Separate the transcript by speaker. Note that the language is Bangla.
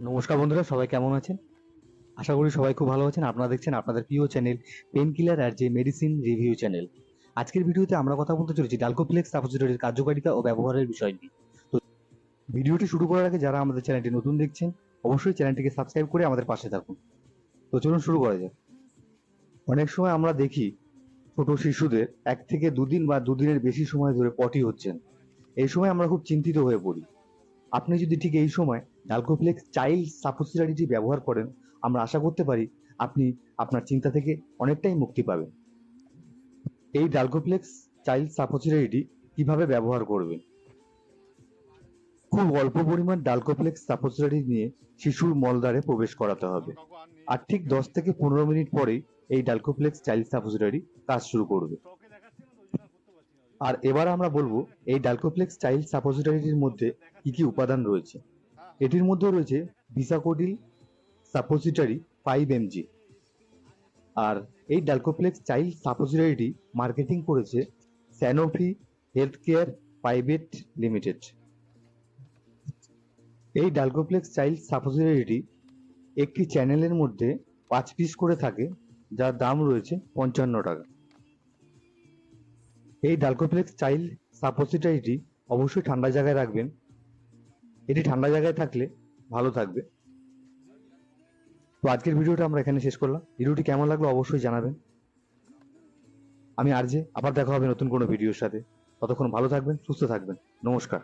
Speaker 1: নমস্কার বন্ধুরা, সবাই কেমন আছেন? আশা করি সবাই খুব ভালো আছেন। আপনারা দেখছেন আপনাদের প্রিয় চ্যানেল পেন কিলার আর যে মেডিসিন রিভিউ চ্যানেল আজকের ভিডিওতে আমরা কথা বলতে চলেছি ডালকোপ্লেক্স সাপোজিটরির কার্যকারিতা ও ব্যবহারের বিষয় নিয়ে। তো ভিডিওটি শুরু করার আগে যারা আমাদের চ্যানেলটি নতুন দেখছেন, অবশ্যই চ্যানেলটিকে সাবস্ক্রাইব করে আমাদের পাশে থাকুন। তো চলুন শুরু করা যাক। অনেক সময় আমরা দেখি ছোট শিশুদের এক থেকে দুদিন বা দুদিনের বেশি সময় ধরে পটি হচ্ছেন। এই সময় আমরা খুব চিন্তিত হয়ে পড়ি। আপনি যদি ঠিক এই সময় ডালকোপ্লেক্স চাইল্ড সাপোসিটারিটি ব্যবহার করেন, আমরা আশা করতে পারি আপনি আপনার চিন্তা থেকে অনেকটাই মুক্তি পাবেন। এই ডালকোপ্লেক্স চাইল্ড সাপোসিটারিটি কীভাবে ব্যবহার করবেন খুব অল্প পরিমাণ ডালকোপ্লেক্স সাপোসিটারি নিয়ে শিশুর মলদ্বারে প্রবেশ করাতে হবে আর ঠিক দশ থেকে পনেরো মিনিট পরেই এই ডালকোপ্লেক্স চাইল্ড সাপোসিটারি কাজ শুরু করবে। আর এবার আমরা বলব, এই ডালকোপ্লেক্স চাইল্ড সাপোজিটরিটির মধ্যে কি কি উপাদান রয়েছে? এটির মধ্যে রয়েছে বিসাকোডিল সাপোজিটরি ফাইভ এমজি আর এই ডালকোপ্লেক্স চাইল্ড সাপোজিটরিটি মার্কেটিং করেছে Sanofi health care private limited এই ডালকোপ্লেক্স চাইল্ড সাপোজিটরিটি একটি চ্যানেলের মধ্যে পাঁচ পিস করে থাকে, যার দাম রয়েছে পঞ্চান্ন টাকা। এই ডালকোপ্লেক্স চাইল্ড সাপোসিটারিটি অবশ্যই ঠান্ডা জায়গায় রাখবেন এটি ঠান্ডা জায়গায় থাকলে ভালো থাকবে। তো আজকের ভিডিওটা আমরা এখানে শেষ করলাম। ভিডিওটি কেমন লাগল অবশ্যই জানাবেন। আমি আর যে আবার দেখা হবে নতুন কোনো ভিডিওর সাথে। ততক্ষণ ভালো থাকবেন, সুস্থ থাকবেন। নমস্কার।